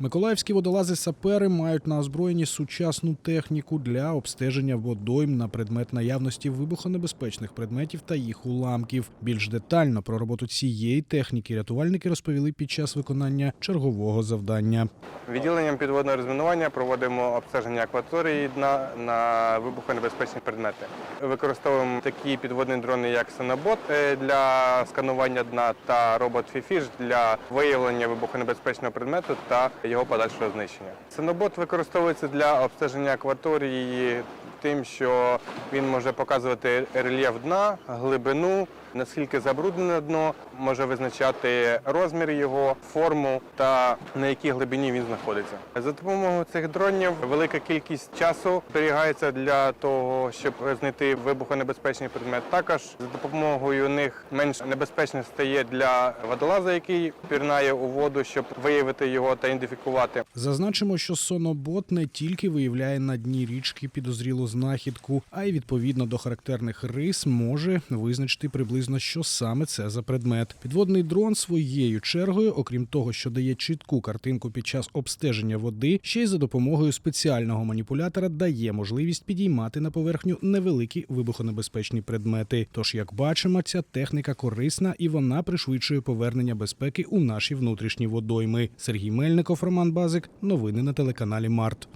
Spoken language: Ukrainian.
Миколаївські водолази-сапери мають на озброєнні сучасну техніку для обстеження водойм на предмет наявності вибухонебезпечних предметів та їх уламків. Більш детально про роботу цієї техніки рятувальники розповіли під час виконання чергового завдання. Відділенням підводного розмінування проводимо обстеження акваторії дна на вибухонебезпечні предмети. Використовуємо такі підводні дрони, як Сонобот е, для сканування дна та робот Фіфіш для виявлення вибухонебезпечного предмету та його подальшого знищення. синобот використовується для обстеження акваторії тим, що він може показувати рельєф дна, глибину, наскільки забруднене дно, може визначати розмір його, форму та на якій глибині він знаходиться. За допомогою цих дронів велика кількість часу зберігається для того, щоб знайти вибухонебезпечний предмет. Також за допомогою них менш небезпечним стає для водолаза, який пірнає у воду, щоб виявити його та ідентифікувати. Зазначимо, що сонобот не тільки виявляє на дні річки підозрілу знахідку, а й відповідно до характерних рис може визначити приблизно, що саме це за предмет. Підводний дрон своєю чергою, окрім того, що дає чітку картинку під час обстеження води, ще й за допомогою спеціального маніпулятора дає можливість підіймати на поверхню невеликі вибухонебезпечні предмети. Тож, як бачимо, ця техніка корисна і вона пришвидшує повернення безпеки у наші внутрішні водойми. Сергій Мельников, Роман Базик. Новини на телеканалі Март.